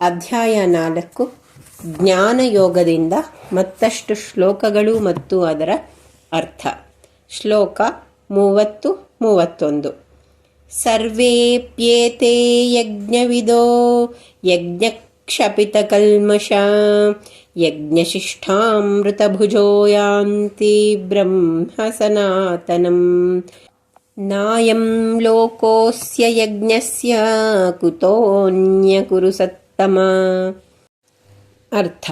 ಅಧ್ಯಾಯ ನಾಲ್ಕು. ಜ್ಞಾನಯೋಗದಿಂದ ಮತ್ತಷ್ಟು ಶ್ಲೋಕಗಳು ಮತ್ತು ಅದರ ಅರ್ಥ. ಶ್ಲೋಕ ಮೂವತ್ತು, ಮೂವತ್ತೊಂದು. ಸರ್ವೇಪ್ಯೇತೆ ಯಜ್ಞವಿದೋ ಯಜ್ಞಕ್ಷಪಿತಕಲ್ಮಷ ಯಜ್ಞಶಿಷ್ಟಾಮೃತಭುಜೋ ಯಾಂತಿ ಬ್ರಹ್ಮ ನಾಯಂ ಲೋಕೋಸ್ಯ ಯಜ್ಞಸ್ಯ ಕುತೋನ್ಯ ಕುರು ಸತ್ತಮ ಅರ್ಥ.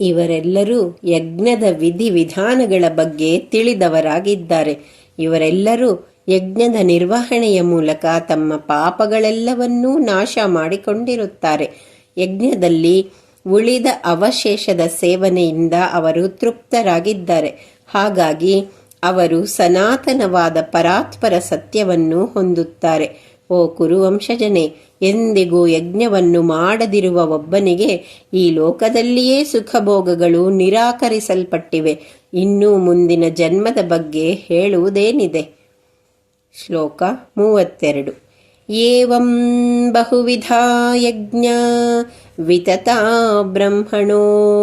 ಇವರೆಲ್ಲರೂ ಯಜ್ಞದ ವಿಧಿವಿಧಾನಗಳ ಬಗ್ಗೆ ತಿಳಿದವರಾಗಿದ್ದಾರೆ. ಇವರೆಲ್ಲರೂ ಯಜ್ಞದ ನಿರ್ವಹಣೆಯ ಮೂಲಕ ತಮ್ಮ ಪಾಪಗಳೆಲ್ಲವನ್ನೂ ನಾಶ ಮಾಡಿಕೊಂಡಿರುತ್ತಾರೆ. ಯಜ್ಞದಲ್ಲಿ ಉಳಿದ ಅವಶೇಷದ ಸೇವನೆಯಿಂದ ಅವರು ತೃಪ್ತರಾಗಿದ್ದಾರೆ. ಹಾಗಾಗಿ ಅವರು ಸನಾತನವಾದ ಪರಾತ್ಪರ ಸತ್ಯವನ್ನು ಹೊಂದುತ್ತಾರೆ. ಓ ಕುರುವಂಶಜನೆ, ಎಂದಿಗೂ ಯಜ್ಞವನ್ನು ಮಾಡದಿರುವ ಒಬ್ಬನಿಗೆ ಈ ಲೋಕದಲ್ಲಿಯೇ ಸುಖಭೋಗಗಳು ನಿರಾಕರಿಸಲ್ಪಟ್ಟಿವೆ. ಇನ್ನೂ ಮುಂದಿನ ಜನ್ಮದ ಬಗ್ಗೆ ಹೇಳುವುದೇನಿದೆ? ಶ್ಲೋಕ ಮೂವತ್ತೆರಡು. ಏವಂ ಬಹುವಿಧ ಯಜ್ಞ ವಿತತಾ ಬ್ರಹ್ಮಣೋ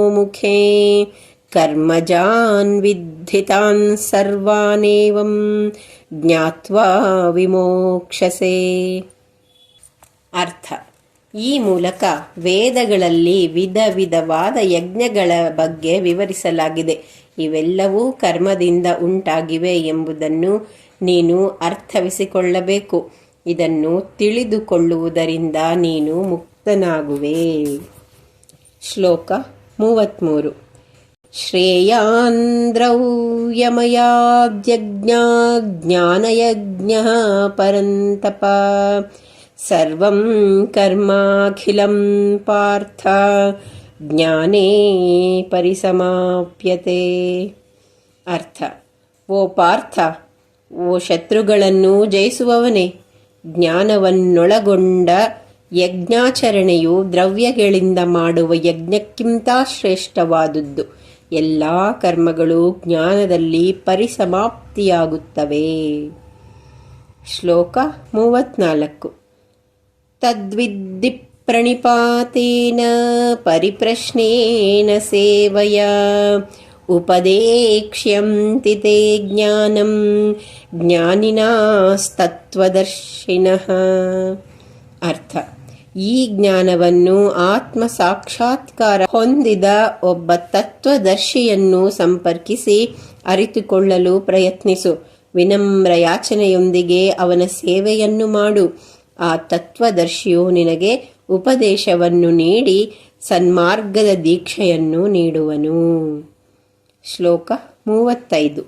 ಮುಖೇ ಕರ್ಮಜಾನ್ ವಿದ್ಧಿತಾನ್ ಸರ್ವಾನೇವಂ ಜ್ಞಾತ್ವಾ ವಿಮೋಕ್ಷಸೆ ಅರ್ಥ ಈ ಮೂಲಕ ವೇದಗಳಲ್ಲಿ ವಿಧ ವಿಧವಾದ ಯಜ್ಞಗಳ ಬಗ್ಗೆ ವಿವರಿಸಲಾಗಿದೆ. ಇವೆಲ್ಲವೂ ಕರ್ಮದಿಂದ ಉಂಟಾಗಿವೆ ಎಂಬುದನ್ನು ನೀನು ಅರ್ಥವಿಸಿಕೊಳ್ಳಬೇಕು. ಇದನ್ನು ತಿಳಿದುಕೊಳ್ಳುವುದರಿಂದ ನೀನು ಮುಕ್ತನಾಗುವೆ. ಶ್ಲೋಕ ಮೂವತ್ತ್ಮೂರು श्रेयान्द्रौयमयाद्यज्ञाज्ञानयज्ञः परन्तप सर्वं कर्माखिलं पार्थ ಜ್ಞಾನೇ ಪರಿಸಮಾಪ್ಯತೆ ಅರ್ಥ ಓ ಪಾರ್ಥ ಓ ಶತ್ರುಗಳನ್ನು ಜಯಿಸುವವನೇ ಜ್ಞಾನವನ್ನೊಳಗೊಂಡ ಯಜ್ಞಾಚರಣೆಯು ದ್ರವ್ಯಗಳಿಂದ ಮಾಡುವ ಯಜ್ಞಕ್ಕಿಂತ ಶ್ರೇಷ್ಠವಾದುದು ಎಲ್ಲ ಕರ್ಮಗಳು ಜ್ಞಾನದಲ್ಲಿ ಪರಿಸಮಾಪ್ತಿಯಾಗುತ್ತವೆ. ಶ್ಲೋಕ ಮೂವತ್ನಾಲ್ಕು. ತದ್ವಿದ್ದಿ ಪ್ರಣಿಪಾತೇನ ಪರಿಪ್ರಶ್ನೇನ ಸೇವಯ ಉಪದೇಕ್ಷ್ಯಂತಿ ತೇ ಜ್ಞಾನಂ ಜ್ಞಾನಿನಾಸ್ತತ್ವದರ್ಶಿನಃ. ಅರ್ಥ. ಈ ಜ್ಞಾನವನ್ನು ಆತ್ಮ ಸಾಕ್ಷಾತ್ಕಾರ ಹೊಂದಿದ ಒಬ್ಬ ತತ್ವದರ್ಶಿಯನ್ನು ಸಂಪರ್ಕಿಸಿ ಅರಿತುಕೊಳ್ಳಲು ಪ್ರಯತ್ನಿಸು. ವಿನಮ್ರ ಯಾಚನೆಯೊಂದಿಗೆ ಅವನ ಸೇವೆಯನ್ನು ಮಾಡು. ಆ ತತ್ವದರ್ಶಿಯು ನಿನಗೆ ಉಪದೇಶವನ್ನು ನೀಡಿ ಸನ್ಮಾರ್ಗದ ದೀಕ್ಷೆಯನ್ನು ನೀಡುವನು. ಶ್ಲೋಕ ಮೂವತ್ತೈದು.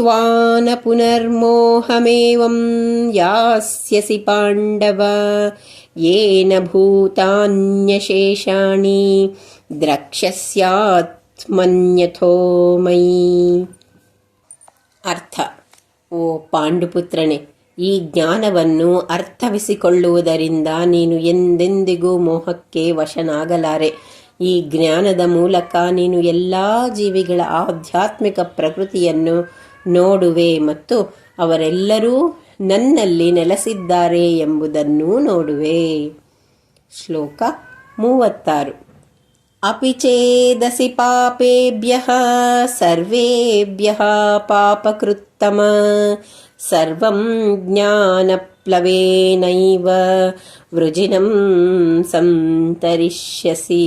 ನ ಪುನರ್ಮೋಹಮೇವಂ ಯಾಸ್ಯಸಿ ಪಾಂಡವ ಯೇನ ಭೂತಾನ್ಯಶೇಷಾಣಿ ದ್ರಕ್ಷ್ಯಸ್ಯಾತ್ಮನ್ಯಥೋ ಮೈ ಅರ್ಥ ಓ ಪಾಂಡುಪುತ್ರನೇ ಈ ಜ್ಞಾನವನ್ನು ಅರ್ಥವಿಸಿಕೊಳ್ಳುವುದರಿಂದ ನೀನು ಎಂದೆಂದಿಗೂ ಮೋಹಕ್ಕೆ ವಶನಾಗಲಾರೆ. ಈ ಜ್ಞಾನದ ಮೂಲಕ ನೀನು ಎಲ್ಲ ಜೀವಿಗಳ ಆಧ್ಯಾತ್ಮಿಕ ಪ್ರಕೃತಿಯನ್ನು ನೋಡುವೆ ಮತ್ತು ಅವರೆಲ್ಲರೂ ನನ್ನಲ್ಲಿ ನೆಲೆಸಿದ್ದಾರೆ ಎಂಬುದನ್ನು ನೋಡುವೆ. ಶ್ಲೋಕ ಮೂವತ್ತಾರು. ಅಪಿ ಚೇದಸಿ ಪಾಪೇಭ್ಯ ಸರ್ವೇಭ್ಯ ಪಾಪಕೃತ್ತಮ ಸರ್ವಂ ಜ್ಞಾನಪ್ಲವೇನೈವ ವೃಜಿನಂ ಸಂತರಿಷ್ಯಸಿ.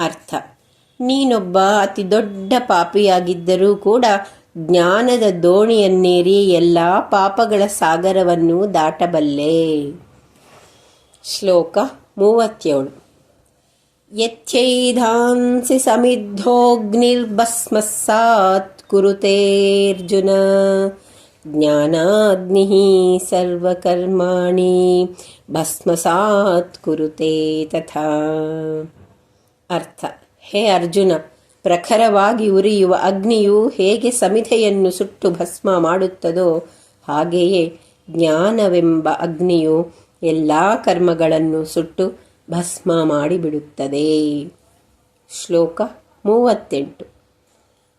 ಅರ್ಥ. ನೀನೊಬ್ಬ ಅತಿ ದೊಡ್ಡ ಪಾಪಿಯಾಗಿದ್ದರೂ ಕೂಡ ಜ್ಞಾನದ ದೋಣಿಯನ್ನೇರಿ ಎಲ್ಲ ಪಾಪಗಳ ಸಾಗರವನ್ನು ದಾಟಬಲ್ಲೆ. ಶ್ಲೋಕ ಮೂವತ್ತೇಳು. ಯಥೈಧಾನ್ಸಿ ಸಮಿದ್ಧೋಗ್ನಿರ್ಭಸ್ಮಸ್ಸಾತ್ ಕುರುತೇರ್ಜುನ. ಜ್ಞಾನಾಗ್ನಿ ಸರ್ವಕರ್ಮಾಣಿ ಭಸ್ಮಸಾತ್ ಕುರುತೆ ತಥಾ. ಅರ್ಥ. ಹೇ ಅರ್ಜುನ ಪ್ರಖರವಾಗಿ ಉರಿಯುವ ಅಗ್ನಿಯು ಹೇಗೆ ಸಮಿಧೆಯನ್ನು ಸುಟ್ಟು ಭಸ್ಮ ಮಾಡುತ್ತದೋ ಹಾಗೆಯೇ ಜ್ಞಾನವೆಂಬ ಅಗ್ನಿಯು ಎಲ್ಲ ಕರ್ಮಗಳನ್ನು ಸುಟ್ಟು ಭಸ್ಮ ಮಾಡಿಬಿಡುತ್ತದೆ. ಶ್ಲೋಕ ಮೂವತ್ತೆಂಟು.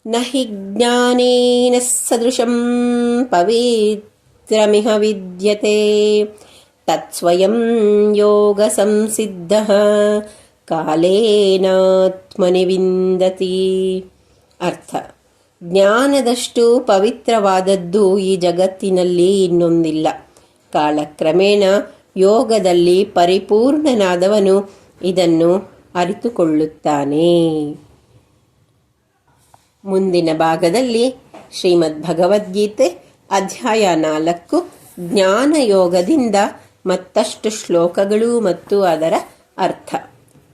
ನ ಜ್ಞಾನೇನ ಸದೃಶಂ ಪವಿತ್ರಮಿಹ ವಿದ್ಯತೆ, ತತ್ಸ್ವಯಂ ಯೋಗ ಸಂಸಿದ್ಧ ಕಾಲೇನಾತ್ಮನಿ ವಿಂದತಿ. ಅರ್ಥ. ಜ್ಞಾನದಷ್ಟು ಪವಿತ್ರವಾದದ್ದು ಈ ಜಗತ್ತಿನಲ್ಲಿ ಇನ್ನೊಂದಿಲ್ಲ. ಕಾಲಕ್ರಮೇಣ ಯೋಗದಲ್ಲಿ ಪರಿಪೂರ್ಣನಾದವನು ಇದನ್ನು ಅರಿತುಕೊಳ್ಳುತ್ತಾನೆ. ಮುಂದಿನ ಭಾಗದಲ್ಲಿ ಶ್ರೀಮದ್ ಭಗವದ್ಗೀತೆ ಅಧ್ಯಾಯ ನಾಲ್ಕು, ಜ್ಞಾನಯೋಗದಿಂದ ಮತ್ತಷ್ಟು ಶ್ಲೋಕಗಳು ಮತ್ತು ಅದರ ಅರ್ಥ.